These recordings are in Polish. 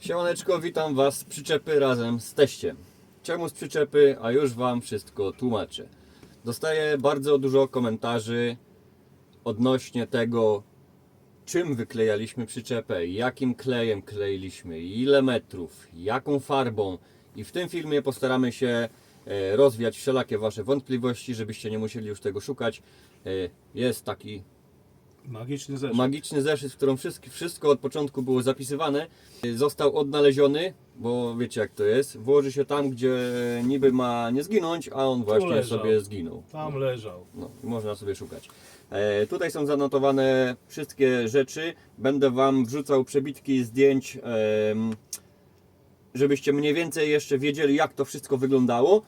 Siemaneczko, witam Was z przyczepy razem z teściem. Czemu z przyczepy, a już Wam wszystko tłumaczę. Dostaję bardzo dużo komentarzy odnośnie tego, czym wyklejaliśmy przyczepę, jakim klejem kleiliśmy, ile metrów, jaką farbą. I w tym filmie postaramy się e, rozwiać wszelakie Wasze wątpliwości, żebyście nie musieli już tego szukać. E, Jest taki Magiczny zeszyt. magiczny zeszyt, w którym wszystko, wszystko od początku było zapisywane. Został odnaleziony, bo wiecie jak to jest. Włoży się tam, gdzie niby ma nie zginąć, a on właśnie leżał. sobie zginął. Tam leżał. No, można sobie szukać. E, tutaj są zanotowane wszystkie rzeczy. Będę Wam wrzucał przebitki zdjęć, em, żebyście mniej więcej jeszcze wiedzieli, jak to wszystko wyglądało.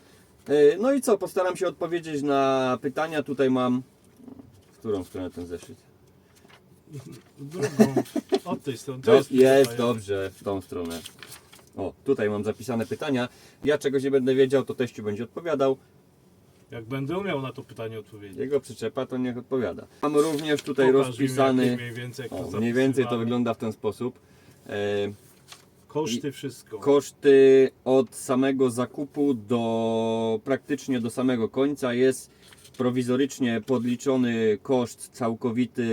E, no i co, postaram się odpowiedzieć na pytania. Tutaj mam. W którą stronę ten zeszyt? Drugą. Od tej strony. To jest, tutaj. dobrze, w tą stronę. O, tutaj mam zapisane pytania. Ja czegoś nie będę wiedział, to teściu będzie odpowiadał. Jak będę umiał na to pytanie odpowiedzieć. Jego przyczepa to niech odpowiada. Mam również tutaj Pokaż mi, rozpisany. Mniej więcej, jak to O, mniej więcej to wygląda w ten sposób. E, Koszty, wszystko. koszty od samego zakupu do praktycznie do samego końca jest prowizorycznie podliczony koszt całkowity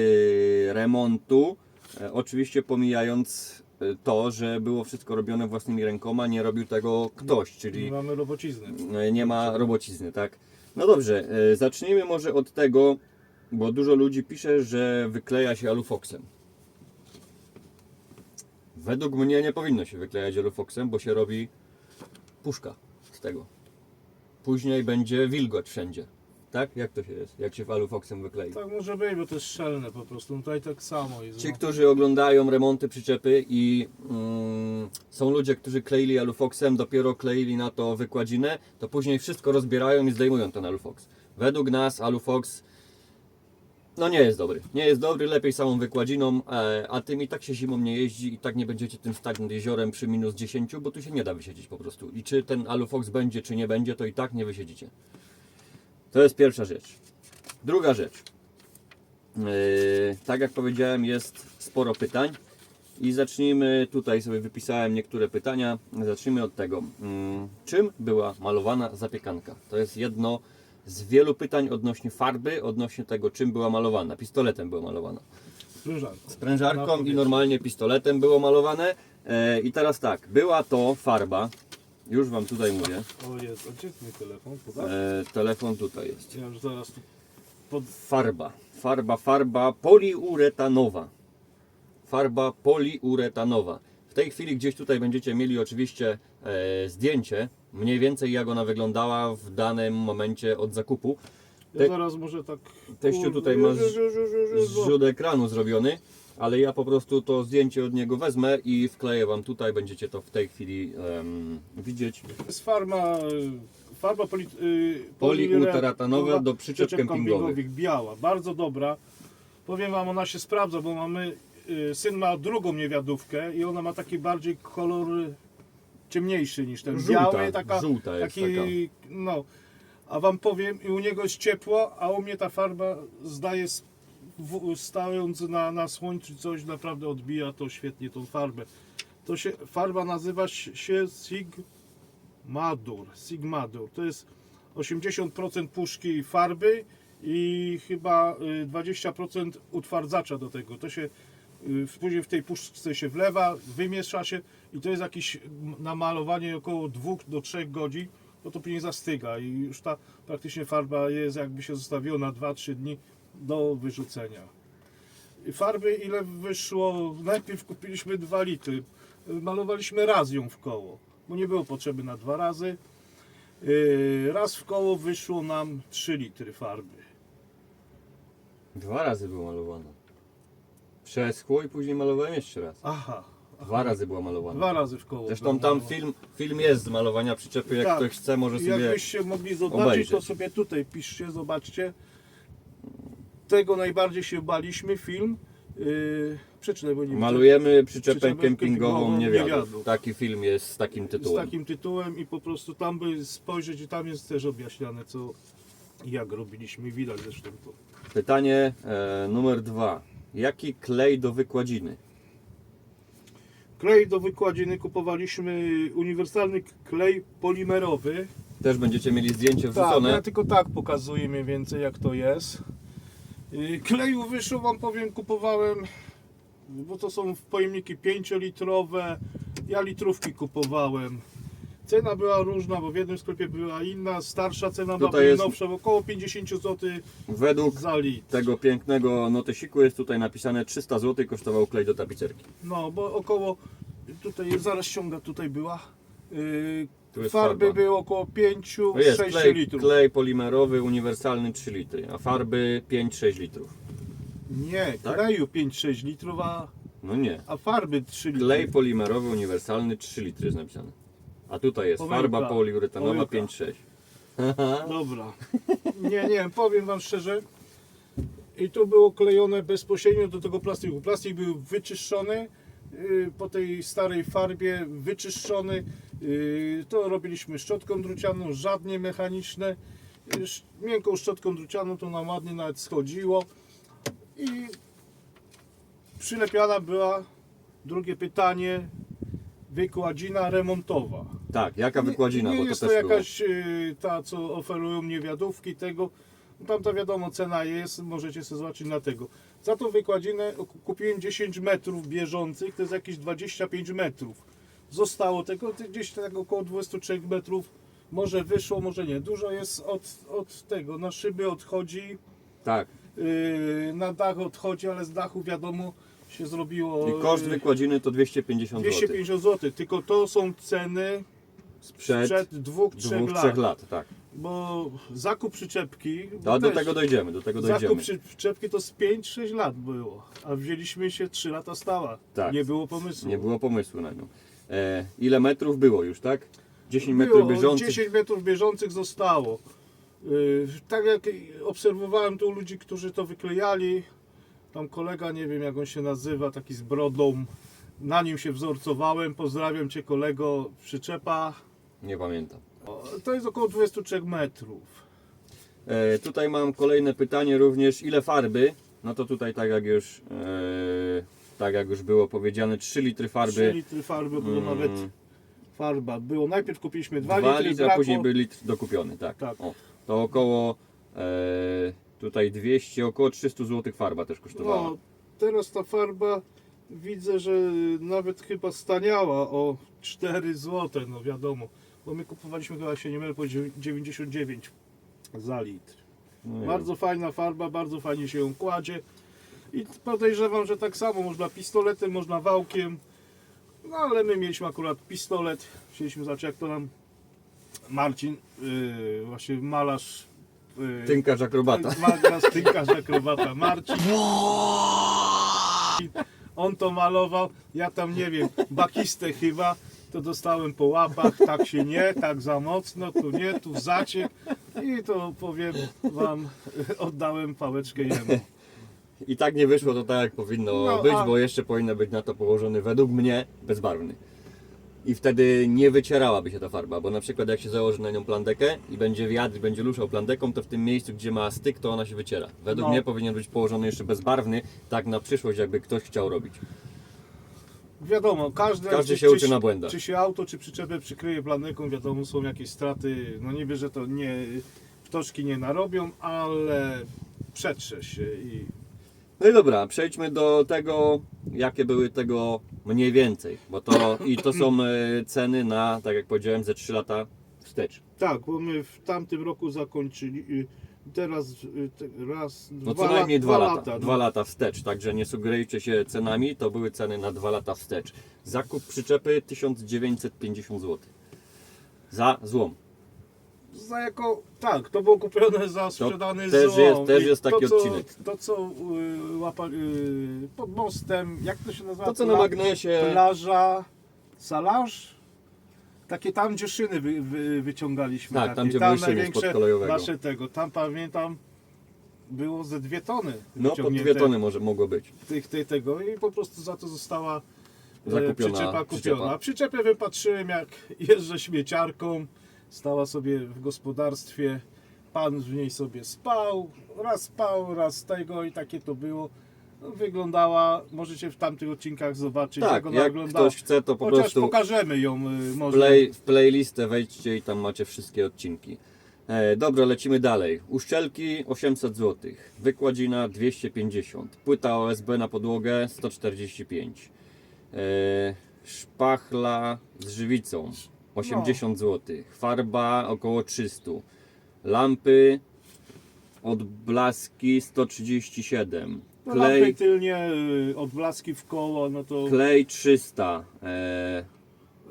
remontu. E, oczywiście pomijając e, to, że było wszystko robione własnymi rękoma, nie robił tego ktoś, Nie czyli mamy robocizny. e, nie ma robocizny, tak? No dobrze, zacznijmy może od tego, bo dużo ludzi pisze, że wykleja się alufoksem. Według mnie nie powinno się wyklejać alufoksem, bo się robi puszka z tego. Później będzie wilgoć wszędzie. Tak? Jak to się jest? Jak się alufoksem wyklei? Tak może być, bo to jest szczelne po prostu. No tutaj tak samo jest. Ci, no. którzy oglądają remonty przyczepy i mm, są ludzie, którzy kleili alufoksem, dopiero kleili na to wykładzinę, to później wszystko rozbierają i zdejmują ten alufoks. Według nas alufoks no nie jest dobry. Nie jest dobry, lepiej samą wykładziną, e, a tym i tak się zimą nie jeździ i tak nie będziecie tym stać nad jeziorem przy minus 10, bo tu się nie da wysiedzieć po prostu. I czy ten alufoks będzie, czy nie będzie, to i tak nie wysiedzicie. To jest pierwsza rzecz. Druga rzecz. Yy, tak jak powiedziałem, jest sporo pytań. I zacznijmy, tutaj sobie wypisałem niektóre pytania. Zacznijmy od tego. Mm, Czym była malowana zapiekanka? To jest jedno z wielu pytań odnośnie farby, odnośnie tego, czym była malowana. Pistoletem była malowana. Sprężarką. Sprężarką i normalnie pistoletem było malowane. E, I teraz tak, była to farba. Już Wam tutaj mówię. O jest, a gdzie jest mój telefon? E, telefon tutaj jest. Ja już zaraz tu pod... Farba. Farba, farba poliuretanowa. Farba poliuretanowa. W tej chwili gdzieś tutaj będziecie mieli oczywiście e, zdjęcie, mniej więcej jak ona wyglądała w danym momencie od zakupu. Ja Te- zaraz może tak... Teściu tutaj masz już, już, już, już, już, bo- Zrzut ekranu zrobiony, ale ja po prostu to zdjęcie od niego wezmę i wkleję Wam tutaj, będziecie to w tej chwili em, widzieć. To jest farma, y, farba poli, y, Poliuretanowa do przyczep kempingowych. biała, bardzo dobra. Powiem Wam, ona się sprawdza, bo mamy, y, syn ma drugą niewiadówkę i ona ma taki bardziej kolor ciemniejszy niż ten Żółta, biały, taka, żółta jest taki, taka. no. A Wam powiem, i u niego jest ciepło, a u mnie ta farba zdaje, s- w, stając na, na słońcu coś, naprawdę odbija to świetnie tą farbę. To się, farba nazywa się Sigmadur. Sigmadur. To jest 80% puszki farby i chyba y, 20% utwardzacza do tego. To się y, później w tej puszce się wlewa, wymiesza się i to jest jakieś namalowanie około 2 do 3 godzin, bo to później zastyga i już ta praktycznie farba jest jakby się zostawiło na 2-3 dni do wyrzucenia. I Farby ile wyszło? Najpierw kupiliśmy 2 litry. Malowaliśmy raz ją w koło, bo nie było potrzeby na dwa razy. Yy, Raz w koło wyszło nam 3 litry farby. Dwa razy była malowana. Przeschło i później malowałem jeszcze raz. Aha, Dwa razy była malowana. dwa razy w koło. Zresztą tam film, film jest z malowania przyczepy, jak Tak. ktoś chce, może sobie... Jakbyście mogli zobaczyć, obejrzeć. to sobie tutaj piszcie, zobaczcie. Tego najbardziej się baliśmy, film. Yy, przeczytaj, bo nie widzę. Malujemy przyczepę Przyczepę kempingową kempingową niewiadów. niewiadów. Taki film jest z takim z tytułem. takim tytułem i po prostu tam by spojrzeć i tam jest też objaśniane co i jak robiliśmy, widać zresztą to. Pytanie e, numer dwa. Jaki klej do wykładziny? Klej do wykładziny kupowaliśmy uniwersalny klej polimerowy. Też będziecie mieli zdjęcie Tak, wrzucone. ja tylko tak pokazuję mniej więcej jak to jest. Yy, Kleju wyszło wam powiem kupowałem, bo to są pojemniki 5-litrowe. Ja litrówki kupowałem. Cena była różna, bo w jednym sklepie była inna, starsza cena była Tutaj jest- nowsza, około 50 zł Według za litr. tego pięknego notesiku jest tutaj napisane 300 zł kosztował klej do tapicerki. No, bo około, tutaj zaraz ściąga tutaj była. Yy, jest farby farba. były około 5-6 To jest klej, litrów. klej polimerowy uniwersalny 3 litry, a farby 5-6 litrów. Nie, Tak? kleju 5-6 litrów, a, No nie. a farby 3 litry. Klej polimerowy uniwersalny 3 litry jest napisane. A tutaj jest Pomyłka. farba poliuretanowa Pomyłka. 5-6. Dobra. Nie, nie, powiem wam szczerze. I tu było klejone bezpośrednio do tego plastiku. Plastik był wyczyszczony po tej starej farbie, wyczyszczony. Yy, To robiliśmy szczotką drucianą, żadnie mechaniczne. Sz- Miękką szczotką drucianą to nam ładnie nawet schodziło. I przylepiana była, drugie pytanie, wykładzina remontowa. Tak, jaka wykładzina, nie, nie bo to jest to było. jakaś y, ta, co oferują mnie wiadówki tego. Tam to wiadomo, cena jest, możecie sobie zobaczyć na tego. Za tą wykładzinę ku- kupiłem 10 metrów bieżących, to jest jakieś 25 metrów. Zostało tego gdzieś tak około 23 metrów. Może wyszło, może nie. Dużo jest od, od tego. Na szyby odchodzi, Tak. yy, na dach odchodzi, ale z dachu wiadomo się zrobiło. I koszt yy, wykładziny to 250 zł. 250 zł. Tylko to są ceny Sprzed sprzed dwóch, trzech dwóch, lat. trzech lat, tak. Bo zakup przyczepki. bo No, do tego dojdziemy, do tego Zakup dojdziemy. przyczepki to z 5-6 lat było, a wzięliśmy się 3 lata stała. Tak. Nie było pomysłu. Nie było pomysłu na nią. E, ile metrów było już, tak? 10 Było, metrów bieżących. 10 metrów bieżących zostało. Yy, tak jak obserwowałem tu ludzi, którzy to wyklejali, tam kolega, nie wiem jak on się nazywa, taki z brodą, na nim się wzorcowałem. Pozdrawiam Cię kolego, przyczepa. Nie pamiętam. To jest około 23 metrów. E, tutaj mam kolejne pytanie również, ile farby? No to tutaj tak jak już e, tak jak już było powiedziane, 3 litry farby. 3 litry farby, było mm, nawet farba. Było, najpierw kupiliśmy 2, 2 litry, litry, a później był litr dokupiony, tak. Tak. O, to około e, tutaj 200, około 300 zł farba też kosztowała. No, teraz ta farba widzę, że nawet chyba staniała o 4 zł, no wiadomo. Bo my kupowaliśmy chyba się nie mylę po 99 za litr. No nie Bardzo fajna farba, bardzo fajnie się ją kładzie. I podejrzewam, że tak samo można pistoletem, można wałkiem. No ale my mieliśmy akurat pistolet. Chcieliśmy zobaczyć jak to nam Marcin, yy, właśnie malarz. Yy, Tynkarz akrobata. Malarz, tynkarz, akrobata Marcin. On to malował, ja tam nie wiem, bakistę chyba, to dostałem po łapach, tak się nie, tak za mocno, tu nie, tu zaciek i to powiem wam, oddałem pałeczkę jemu. I tak nie wyszło to tak jak powinno No, być, a- bo jeszcze powinno być na to położony według mnie bezbarwny. I wtedy nie wycierałaby się ta farba, bo na przykład jak się założy na nią plandekę i będzie wiatr, i będzie ruszał plandeką, to w tym miejscu, gdzie ma styk, to ona się wyciera. Według No. mnie powinien być położony jeszcze bezbarwny, tak na przyszłość, jakby ktoś chciał robić. Wiadomo, każdy, Każdy się czy, uczy na błędach. Czy się auto, czy przyczepę przykryje planeką, wiadomo, są jakieś straty, no niby, że to nie, ptoczki nie narobią, ale przetrze się i No i dobra, przejdźmy do tego, jakie były tego mniej więcej, bo to i to są e, ceny na, tak jak powiedziałem, ze 3 lata wstecz. Tak, bo my w tamtym roku zakończyli. y, Teraz y, raz, No dwa, co najmniej dwa lata. no. Dwa lata wstecz, także nie sugerujcie się cenami, to były ceny na dwa lata wstecz. Zakup przyczepy 1950 zł. Za złom. Za jako, tak, to było kupione za sprzedany też złom. jest- też I jest taki to, co, odcinek. To co y, łapa, y, pod mostem, jak to się nazywa? To co na magnesie, Plaża, salaż? Takie tam, gdzie szyny wy, wy, wyciągaliśmy. Tak, takie. tam, gdzie były szyny największe. Nasze tego, tam pamiętam, było ze dwie tony no pod wyciągnięte. dwie tony może mogło być. tych, tych, tego i po prostu za to została e, Zakupiona przyczepa przyczepa. kupiona. Przyczepę wypatrzyłem jak jeżdżę śmieciarką, stała sobie w gospodarstwie, pan w niej sobie spał, raz spał, raz tego i takie to było. No, wyglądała, możecie w tamtych odcinkach zobaczyć Tak, jak ona jak wyglądała. ktoś chce, to po Chociaż prostu pokażemy ją y, może. play, w playlistę wejdźcie i tam macie wszystkie odcinki. E, dobra, lecimy dalej. Uszczelki 800 zł, wykładzina 250, płyta OSB na podłogę 145, e, szpachla z żywicą 80 zł, farba około 300, lampy odblaski 137, No, lampy klej, tylnie, y, odblaski w koło, no to klej 300, e,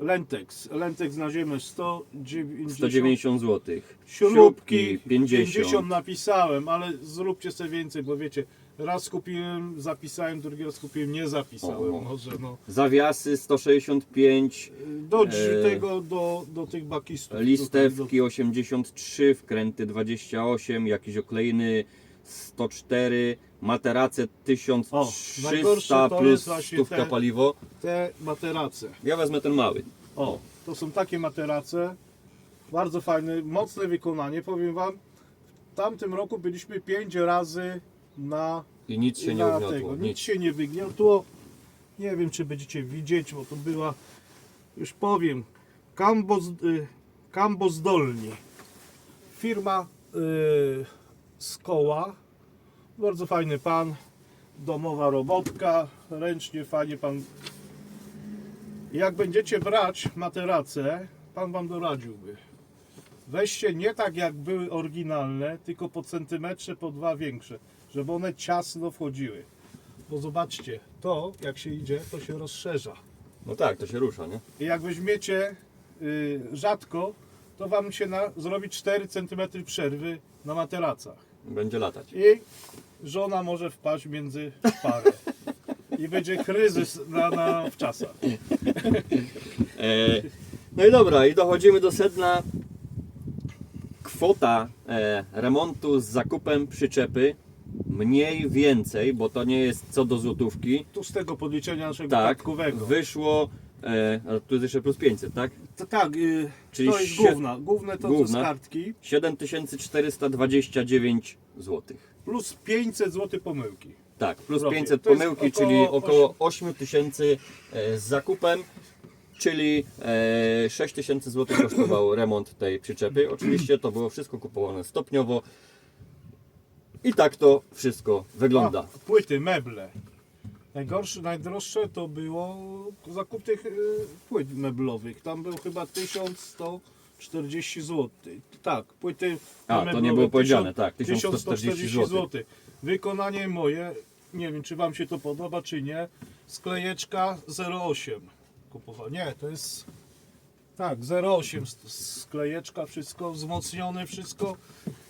Lentex. Lentex na ziemię 190. 190 zł. Śrubki 50. 50 napisałem, ale zróbcie sobie więcej, bo wiecie, raz kupiłem, zapisałem, drugi raz kupiłem, nie zapisałem. O. Może no. Zawiasy 165, Do drzwi E, tego, do, do tych bakistów. listewki 83, wkręty 28, jakieś okleiny 104, materace najgorsze 1300 to plus jest właśnie stówka te- paliwo. Te materace. Ja wezmę ten mały. O, to są takie materace. Bardzo fajne, mocne wykonanie. Powiem Wam, w tamtym roku byliśmy 5 razy na, I nic się nie na ugniotło. tego. Nic Nic. się nie wygniotło. Nie wiem, czy będziecie widzieć, bo to była, już powiem, Kambo, z- y, Kambo. Firma y, z koła. Bardzo fajny pan. Domowa robotka. Ręcznie fajnie pan jak będziecie brać materace, pan wam doradziłby. Weźcie nie tak jak były oryginalne, tylko po centymetrze, po dwa większe, żeby one ciasno wchodziły. Bo zobaczcie, to jak się idzie, to się rozszerza. No tak, to się rusza, nie? I jak weźmiecie y, rzadko, to wam się na, zrobi 4 cm przerwy na materacach. Będzie latać. I żona może wpaść między parę. I będzie kryzys na, na w czasach. E, no i dobra, i dochodzimy do sedna. Kwota e, remontu z zakupem przyczepy mniej więcej, bo to nie jest co do złotówki. Tu z tego podliczenia naszego Tak, kartkowego. wyszło, e, ale tu jest jeszcze plus 500, tak? To tak, y, Czyli to jest sie- główna. Główne to, to główna. z kartki 7429 zł. plus 500 zł pomyłki. Tak, plus Robię. 500 To jest pomyłki, około czyli około 8000 e, z zakupem, czyli e, 6000 zł kosztował remont tej przyczepy. Oczywiście to było wszystko kupowane stopniowo. I tak to wszystko wygląda. A, płyty, meble. Najgorsze, najdroższe to było zakup tych y, płyt meblowych. Tam był chyba 1140 zł. Tak, płyty A, to meblowe, nie było powiedziane, 1000 tak, 1140 zł. Wykonanie moje, nie wiem czy Wam się to podoba czy nie, sklejeczka 08 kupowałem. Nie, to jest tak, 08 s- sklejeczka, wszystko wzmocnione, wszystko.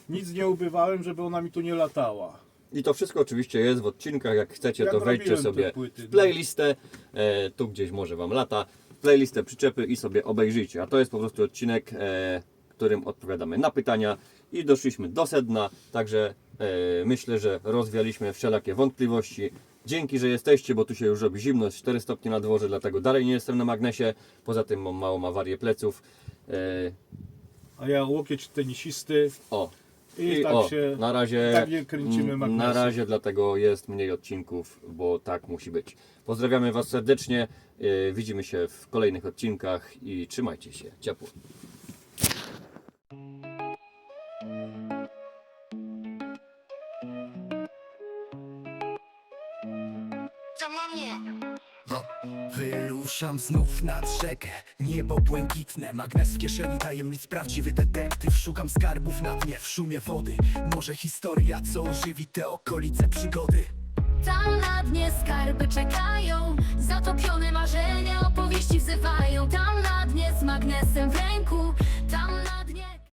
Nic nie ubywałem, żeby ona mi tu nie latała. I to wszystko oczywiście jest w odcinkach. Jak chcecie, Jak to wejdźcie sobie płyty, w no. playlistę. E, tu gdzieś może Wam lata. Playlistę przyczepy i sobie obejrzyjcie. A to jest po prostu odcinek, e, którym odpowiadamy na pytania i doszliśmy do sedna. Także e, myślę, że rozwialiśmy wszelakie wątpliwości. Dzięki, że jesteście, bo tu się już robi zimno, jest 4 stopnie na dworze, dlatego dalej nie jestem na magnesie. Poza tym mam małą awarię pleców. E, A ja łokieć tenisisty o, i, i tak o, się na razie, tak nie kręcimy magnesu. na razie dlatego jest mniej odcinków, bo tak musi być. Pozdrawiamy Was serdecznie, yy, widzimy się w kolejnych odcinkach i trzymajcie się ciepło. To. Wyruszam znów nad rzekę. Niebo błękitne, magnes w kieszeni Tajemnic prawdziwy detektyw. Szukam skarbów na dnie w szumie wody. Może historia, co ożywi te okolice przygody. Tam na dnie skarby czekają. Zatopione marzenia opowieści wzywają. Tam na dnie z magnesem w ręku